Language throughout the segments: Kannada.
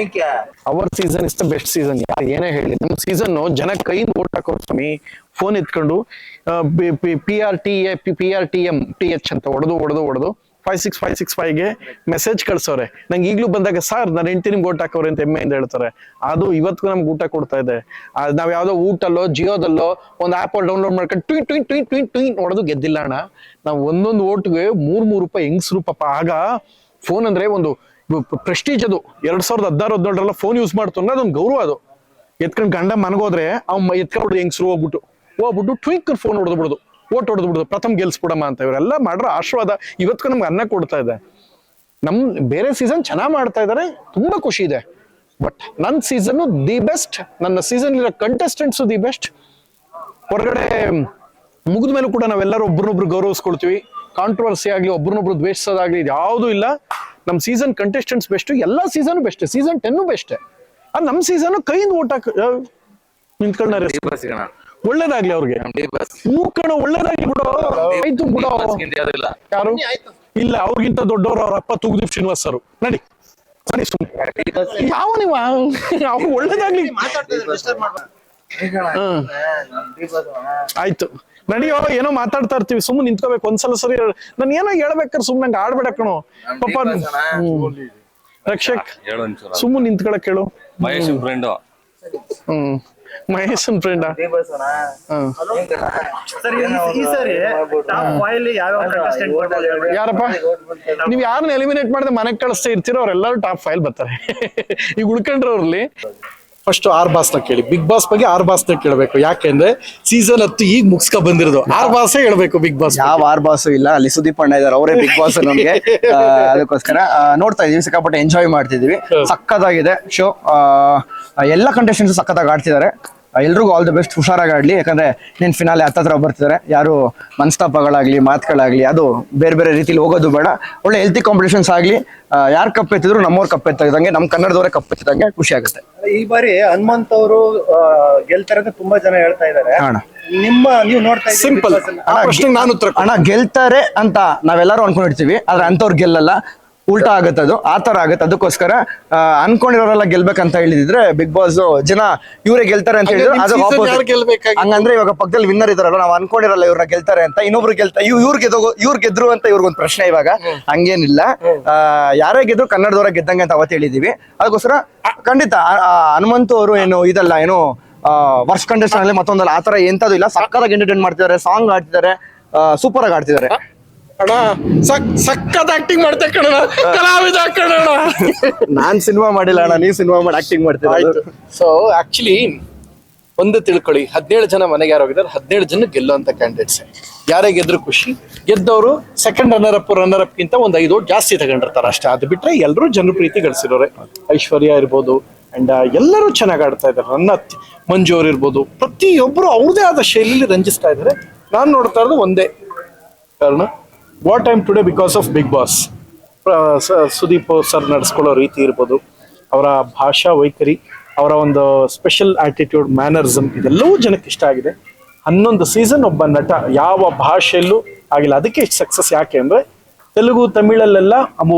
ಏಕೆ? Our season is the best season ಯಾರು ಏನೇ ಹೇಳಿ, ನಮ್ಮ ಸೀಸನ್ ಜನ ಕೈಯಿಂದ ಓಟ್ ಹಾಕೋರು ಸ್ವಾಮಿ. ಫೋನ್ ಎತ್ಕೊಂಡು P R T A P R T M T H ಅಂತ ಹೊಡೆದು ಹೊಡೆದು ಹೊಡೆದು ಫೈವ್ ಸಿಕ್ಸ್ ಫೈವ್ ಸಿಕ್ಸ್ ಫೈವ್ಗೆ ಮೆಸೇಜ್ ಕಳ್ಸೋರೆ. ನಂಗೆ ಈಗಲೂ ಬಂದಾಗ, ಸರ್ ನನ್ನ ಹೆಂಡತಿ ನಿಮ್ಗೆ ಓಟ್ ಹಾಕೋರೆ ಅಂತ ಹೆಮ್ಮೆಯಿಂದ ಹೇಳ್ತಾರೆ. ಅದು ಇವತ್ತು ನಮ್ಗೆ ಊಟ ಕೊಡ್ತಾ ಇದೆ. ನಾವು ಯಾವುದೋ ಊಟಲ್ಲೋ, ಜಿಯೋದಲ್ಲೋ, ಒಂದು ಆಪ್ ಡೌನ್ಲೋಡ್ ಮಾಡ್ಕೊಂಡು ಟ್ವಿ ಟ್ವಿನ್ ಟ್ವಿ ಟ್ವೀಟ್ ಟ್ವೀಟ್ ಹೊಡೆದು ಗೆದ್ದಿಲ್ಲ ಅಣ್ಣ. ನಾವು ಒಂದೊಂದು ಓಟ್ಗೆ ಮೂರು ಮೂರು ರೂಪಾಯಿ ಹೆಂಗ್ಸ್ರು ಪಾಪ ಆಗ ಫೋನ್ ಅಂದ್ರೆ ಒಂದು ಪ್ರೆಸ್ಟೀಜ್ ಅದು. ಎರಡ್ ಸಾವಿರದ ಹದಿನಾರು ಹದಿನೇಳರೆಲ್ಲ ಫೋನ್ ಯೂಸ್ ಮಾಡ್ತು ಅದೊಂದು ಗೌರವ ಅದು. ಎತ್ಕೊಂಡು ಗಂಡ ಮನಗೋದ್ರೆ ಅವ್ನ ಎತ್ಕೊಂಡು ಹೆಂಗ್ಸ್ರು ಹೋಗ್ಬಿಟ್ಟು. ಹೋಗ್ಬಿಟ್ಟು ಟ್ವಿಂಕ್ ಫೋನ್ ಹೊಡೆದು ಬಿಡುದು. ಓಟ್ ಹೊಡೆದು ಬಿಡೋದು. ಪ್ರಥಮ ಗೆಲ್ಸ್ಬಿಡಮ್ಮ ಅಂತ ಇವರೆಲ್ಲ ಮಾಡ್ರ ಆಶೀರ್ವಾದ ಇವತ್ತಿಗೂ ನಮ್ಗೆ ಅನ್ನ ಕೊಡ್ತಾ ಇದೆ. ನಮ್, ಬೇರೆ ಸೀಸನ್ ಚೆನ್ನಾಗಿ ಮಾಡ್ತಾ ಇದಾರೆ. ತುಂಬಾ ಖುಷಿ ಇದೆ. ಬಟ್ ನನ್ನ ಸೀಸನ್ ದಿ ಬೆಸ್ಟ್ ನನ್ನ ಸೀಸನ್ ಇರೋ ಕಂಟೆಸ್ಟೆಂಟ್ಸ್ ದಿ ಬೆಸ್ಟ್ ಹೊರಗಡೆ ಮುಗಿದ ಮೇಲೆ ಕೂಡ ನಾವೆಲ್ಲರೂ ಒಬ್ರನ್ನೊಬ್ರು ಗೌರವಿಸ್ಕೊಳ್ತೀವಿ. ಕಾಂಟ್ರವರ್ಸಿ ಆಗಲಿ, ಒಬ್ರನ್ನೊಬ್ರು ದ್ವೇಷಿಸೋದಾಗ್ಲಿ ಯಾವುದೂ ಇಲ್ಲ. ನಮ್ ಸೀಸನ್ ಕಂಟೆಸ್ಟೆಂಟ್ಸ್ ಬೆಸ್ಟ್ ಎಲ್ಲಾ season best season ten best ಅದ್ ನಮ್ ಸೀಸನ್ ಕೈಯಿಂದ ಓಟ್ ಹಾಕ ನಿಂತ್ಕೊಂಡಾರೆ ಕಣ ಒಳ್ಳೇದಾಗ್ಲಿ ಅವ್ರಿಗೆ. ಹೂ ಡಿ ಮೂಕಣ ಒಳ್ಳೇದಾಗ್ಲಿ ಬಿಡೋ. ಆಯ್ತು ಬಿಡೋ ಯಾರು? ಇಲ್ಲ ಅವ್ರಿಗಿಂತ ದೊಡ್ಡವರು ಅವ್ರ ಅಪ್ಪ ತೂಗುದೀಪ್ ಶ್ರೀನಿವಾಸ್ ಸರ್ ನಡಿ ಬಸ್ ಯಾವ ನೀವ ಅವ್ರು ಒಳ್ಳೇದಾಗ್ಲಿ. ಆಯ್ತು. ನಡಿಯೋ ಏನೋ ಮಾತಾಡ್ತಾ ಇರ್ತೀವಿ ಸುಮ್ಮನೆ ನಿಂತ್ಕೋಬೇಕು. ಒಂದ್ಸಲ ಸರಿ ನಾನು ಏನೋ ಹೇಳ್ಬೇಕಾರೆ ಸುಮ್ಮನೆ ನಂಗೆ ಆಡ್ಬೇಡ ಕಣೋ. ಪಾಪ. ರಕ್ಷಕ್ ಸುಮ್ಮನೆ ನಿಂತ್ಕೊಳಕ್ ಹೇಳು ಮಹೇಶ್ ಫ್ರೆಂಡ್ ಹ್ಮ್. ಮಹೇಶನ್ ಫ್ರೆಂಡ್. ಯಾರಪ್ಪ? ನೀವ್ ಯಾರನ್ನ ಎಲಿಮಿನೇಟ್ ಮಾಡಿದ್ರೆ ಮನೆಗ್ ಕಳಿಸ್ತಾ ಇರ್ತೀರೋ ಅವ್ರೆಲ್ಲರೂ ಟಾಪ್ ಫೈಲ್ ಬರ್ತಾರೆ. ಈಗ ಉಳ್ಕೊಂಡ್ರವ್ರಲ್ಲಿ ಫಸ್ಟ್ ಆರ್ ಬಾಸ್ನ ಕೇಳಿ. ಬಿಗ್ ಬಾಸ್ ಬಗ್ಗೆ ಆರ್ ಬಾಸ್ನ ಕೇಳಬೇಕು. ಯಾಕೆಂದ್ರೆ ಸೀಸನ್ ಹತ್ತು ಈಗ ಮುಗಿಸ್ಕೊ ಬಂದಿರೋದು. ಆರ್ ಬಾಸೇ ಹೇಳ್ಬೇಕು ಬಿಗ್ ಬಾಸ್ ಯಾವ ಆರ್ ಬಾಸ್ ಇಲ್ಲ. ಅಲ್ಲಿ ಸುದೀಪ್ ಅಣ್ಣ ಇದಾರೆ. ಅವರೇ ಬಿಗ್ ಬಾಸ್ ನಮಗೆ. ಅದಕ್ಕೋಸ್ಕರ ನೋಡ್ತಾ ಇದೀವಿ. ಸಿಕ್ಕಾಪಟ್ಟೆ ಎಂಜಾಯ್ ಮಾಡ್ತಿದೀವಿ. ಸಕ್ಕದಾಗಿದೆ ಶೋ ಎಲ್ಲ ಕಂಟೆಸ್ಟೆಂಟ್ಸ್ ಸಕ್ಕತ್ತಾಗಿ ಆಡ್ತಿದ್ದಾರೆ. ಎಲ್ರಿಗೂ ಆಲ್ ದ ಬೆಸ್ಟ್ ಹುಷಾರಾಗಿ ಆಡ್ಲಿ ಯಾಕಂದ್ರೆ ನಿನ್ನ ಫಿನಾಲೆ ಹತ್ತತ್ರ ಬರ್ತಿದ್ದಾರೆ ಯಾರು ಮನಸ್ತಾಪಗಳಾಗ್ಲಿ ಮಾತುಗಳಾಗ್ಲಿ ಅದು ಬೇರೆ ಬೇರೆ ರೀತಿಲಿ ಹೋಗೋದು ಬೇಡ. ಒಳ್ಳೆ ಹೆಲ್ತಿ ಕಾಂಪಿಟೇಷನ್ಸ್ ಆಗ್ಲಿ ಯಾರು ಕಪ್ಪೆತ್ತಿದ್ರು ನಮ್ಮವ್ರು ಕಪ್ಪೆತ್ತಿದಂಗೆ ನಮ್ಮ ಕಪ್ಪೆ ಎತ್ತಿದಂಗೆ ಖುಷಿ ಆಗುತ್ತೆ. ಈ ಬಾರಿ ಹನುಮಂತ್ ಅವರು ಗೆಲ್ತಾರೆ ಅಂತ ತುಂಬಾ ಜನ ಹೇಳ್ತಾ ಇದ್ದಾರೆ. ಅಣ್ಣ ನಿಮ್ಮ ನೀವು ನೋಡ್ತಾ ಇದ್ದೀರಿ ಸಿಂಪಲ್ ನಾನು ಉತ್ತರ ಅಣ್ಣ ಗೆಲ್ತಾರೆ ಅಂತ ನಾವೆಲ್ಲರೂ ಅನ್ಕೊಂಡಿರ್ತೀವಿ. ಆದ್ರೆ ಅಂತವ್ರು ಗೆಲ್ಲಲ್ಲ. ಉಲ್ಟಾ ಆಗುತ್ತೆ ಅದು ಆ ತರ ಆಗುತ್ತೆ. ಅದಕ್ಕೋಸ್ಕರ ಅನ್ಕೊಂಡಿರೋರೆಲ್ಲ ಗೆಲ್ಬೇಕಂತ ಹೇಳಿದ್ರೆ ಬಿಗ್ ಬಾಸ್ ಜನ ಇವರೇ ಗೆಲ್ತಾರೆ ಅಂತ ಹೇಳಿದ್ರು. ಅದು? ಹಂಗಂದ್ರೆ ಇವಾಗ ಪಕ್ಕದಲ್ಲಿ ವಿನ್ನರ್ ಇದಾರಲ್ಲ ನಾವು ಅನ್ಕೊಂಡಿರಲ್ಲ ಇವ್ರನ್ನ ಗೆಲ್ತಾರೆ ಅಂತ. ಇನ್ನೊಬ್ರು ಗೆಲ್ತಾ ಇವ್ ಇವ್ರು ಗೆದ್ದೋಗೋ ಇವ್ರು ಗೆದ್ರು ಅಂತ ಇವ್ರಿಗೊಂದು ಪ್ರಶ್ನೆ ಇವಾಗ. ಹಂಗೇನಿಲ್ಲ. ಆ, ಯಾರೇ ಗೆದ್ರು ಕನ್ನಡದವರ ಗೆದ್ದಂಗೆ ಅಂತ ಅವತ್ತು ಹೇಳಿದೀವಿ. ಅದಕ್ಕೋಸ್ಕರ ಖಂಡಿತ ಹನುಮಂತು ಅವರು ಏನು ಇದಲ್ಲ ಏನು ವರ್ಷ ಕಂಡೀಷನ್ ಅಲ್ಲಿ ಮತ್ತೊಂದಲ್ಲ ಆತರ ಎಂತದು ಇಲ್ಲ. ಸಕ್ಕದಾಗ ಎಂಟರ್ಟೈನ್ ಮಾಡ್ತಿದ್ದಾರೆ ಸಾಂಗ್ ಆಡ್ತಿದ್ದಾರೆ ಸೂಪರ್ ಆಗಿ ಆಡ್ತಿದ್ದಾರೆ ಅಣ್ಣ ಸಕ್ ಸಕ್ಕತ್ ಆಕ್ಟಿಂಗ್ ಮಾಡ್ತಾ ಕಣಣ ಕಲಾವಿದ ಕಣಣ ನಾನ್ ಸಿನಿಮಾ ಮಾಡಿಲ್ಲ ಅಣ್ಣ ನೀ ಸಿನಿಮಾ ಮಾಡಿ ಆಕ್ಟಿಂಗ್ ಮಾಡ್ತೀರಾ ಆಯ್ತು. ಸೊ ಆಕ್ಚುಲಿ ಒಂದು ತಿಳ್ಕೊಳ್ಳಿ ಹದಿನೇಳು ಜನ ಮನೆಗೆ ಯಾರು ಹೋಗಿದ್ದಾರೆ? ಹದಿನೇಳು ಜನ ಗೆಲ್ಲುವಂತ ಕ್ಯಾಂಡಿಡೇಟ್ಸ್ ಯಾರೇ ಗೆದ್ರು ಖುಷಿ. ಗೆದ್ದವರು second runner up runner up ಗಿಂತ ಒಂದು ಐದು ಓಟ್ ಜಾಸ್ತಿ ತಗೊಂಡಿರ್ತಾರೆ ಅಷ್ಟೇ. ಅದು ಬಿಟ್ರೆ ಎಲ್ಲರೂ ಜನಪ್ರೀತಿ ಗಳಿಸಿರೋರೆ. ಐಶ್ವರ್ಯ ಇರ್ಬೋದು ಅಂಡ್ ಎಲ್ಲರೂ ಚೆನ್ನಾಗಿ ಆಡ್ತಾ ಇದ್ದಾರೆ. ನನ್ನ ಮಂಜು ಅವ್ರು ಇರ್ಬೋದು. ಪ್ರತಿಯೊಬ್ಬರು ಅವ್ರದೇ ಆದ ಶೈಲಿಯಲ್ಲಿ ರಂಜಿಸ್ತಾ ಇದ್ದಾರೆ. ನಾನು ನೋಡ್ತಾ ಇರೋದು ಒಂದೇ. ಕಾರಣ? What I'm today because of Bigg Boss Sudeep sir ನಡೆಸ್ಕೊಳ್ಳೋ ರೀತಿ ಇರ್ಬೋದು. ಅವರ ಭಾಷಾ ವೈಖರಿ, ಅವರ ಒಂದು ಸ್ಪೆಷಲ್ ಆಟಿಟ್ಯೂಡ್ ಮ್ಯಾನರಿಸಮ್ ಇದೆಲ್ಲವೂ ಜನಕ್ಕೆ ಇಷ್ಟ ಆಗಿದೆ. ಹನ್ನೊಂದು ಸೀಸನ್ ಒಬ್ಬ ನಟ ಯಾವ ಭಾಷೆಯಲ್ಲೂ ಆಗಿಲ್ಲ. ಅದಕ್ಕೆ ಇಷ್ಟು ಸಕ್ಸಸ್ ಯಾಕೆ ಅಂದರೆ, ತೆಲುಗು, ತಮಿಳಲ್ಲೆಲ್ಲ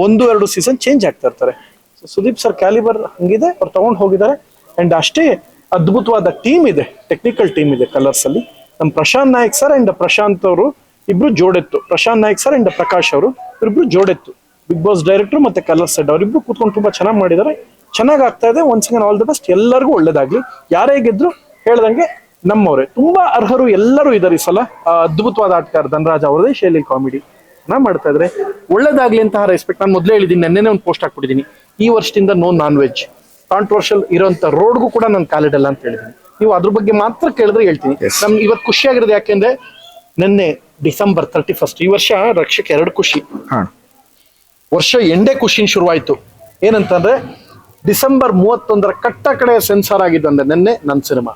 ಒಂದು, ಎರಡು ಸೀಸನ್ ಚೇಂಜ್ ಆಗ್ತಾ ಇರ್ತಾರೆ. ಸೊ ಸುದೀಪ್ ಸರ್ ಕ್ಯಾಲಿಬರ್ ಹಂಗಿದೆ, ಅವ್ರು ತಗೊಂಡು ಹೋಗಿದ್ದಾರೆ. ಆ್ಯಂಡ್ ಅಷ್ಟೇ ಅದ್ಭುತವಾದ ಟೀಮ್ ಇದೆ ಟೆಕ್ನಿಕಲ್ ಟೀಮ್ ಇದೆ ಕಲರ್ಸಲ್ಲಿ ನಮ್ಮ ಪ್ರಶಾಂತ್ ನಾಯಕ್ ಸರ್ ಆ್ಯಂಡ್ ಪ್ರಶಾಂತ್ ಅವರು ಇಬ್ರು ಜೋಡೆತ್ತು. ಪ್ರಶಾಂತ್ ನಾಯಕ್ ಸರ್ ಅಂಡ್ ಪ್ರಕಾಶ್ ಅವರು. ಇಬ್ರು ಜೋಡೆತ್ತು. ಬಿಗ್ ಬಾಸ್ ಡೈರೆಕ್ಟರ್ ಮತ್ತೆ ಕಲರ್ ಸೆಡ್ ಅವರಿಬ್ರು ಕೂತ್ಕೊಂಡು ತುಂಬಾ ಚೆನ್ನಾಗಿ ಮಾಡಿದ್ದಾರೆ ಚೆನ್ನಾಗಿ ಆಗ್ತಾ ಇದೆ. Once again all the best ಎಲ್ಲರಿಗೂ ಒಳ್ಳೇದಾಗ್ಲಿ. ಯಾರೇ ಗೆದ್ರು ಹೇಳ್ದಂಗೆ ನಮ್ಮವರೇ. ತುಂಬಾ ಅರ್ಹರು ಎಲ್ಲರೂ ಇದ್ದಾರೆ ಈ ಸಲ. ಅದ್ಭುತವಾದ ಆಟಗಾರ ಧನರಾಜ್ ಅವರದೇ ಶೈಲಿ ಕಾಮಿಡಿ. ನಾ ಮಾಡ್ತಾ ಇದ್ರೆ. ಒಳ್ಳೇದಾಗ್ಲಿ ಅಂತ ರೆಸ್ಪೆಕ್ಟ್ ನಾನು ಮೊದಲೇ ಹೇಳಿದ್ದೀನಿ. ನೆನ್ನೆನೇ ಒಂದು ಪೋಸ್ಟ್ ಹಾಕ್ಬಿಟ್ಟಿದ್ದೀನಿ. ಈ ವರ್ಷದಿಂದ ನೋ ನಾನ್ ವೆಜ್ ಕಾಂಟ್ರವರ್ಷಲ್ ಇರೋಂಥ ರೋಡ್ಗೂ ಕೂಡ ನಾನು ಕಾಲಿಡಲ್ಲ ಅಂತ ಹೇಳಿದ್ದೀನಿ. ನೀವು ಅದ್ರ ಬಗ್ಗೆ ಮಾತ್ರ ಕೇಳಿದ್ರೆ ಹೇಳ್ತೀನಿ. ನಮ್ಗೆ ಇವತ್ತು ಖುಷಿಯಾಗಿರೋದು ಯಾಕೆಂದ್ರೆ ನಿನ್ನೆ ಡಿಸೆಂಬರ್ ತರ್ಟಿ ಫಸ್ಟ್ ಈ ವರ್ಷ ರಕ್ಷಕ್ಕೆ ಎರಡು ಖುಷಿ. ವರ್ಷ ಎಂಡೇ ಖುಷಿ ಶುರುವಾಯಿತು. ಏನಂತಂದ್ರೆ ಡಿಸೆಂಬರ್ ಮೂವತ್ತೊಂದರ ಕಟ್ಟ ಕಡೆ ಸೆನ್ಸಾರ್ ಆಗಿದ್ದಂದ್ರೆ ನಿನ್ನೆ ನನ್ನ ಸಿನಿಮಾ.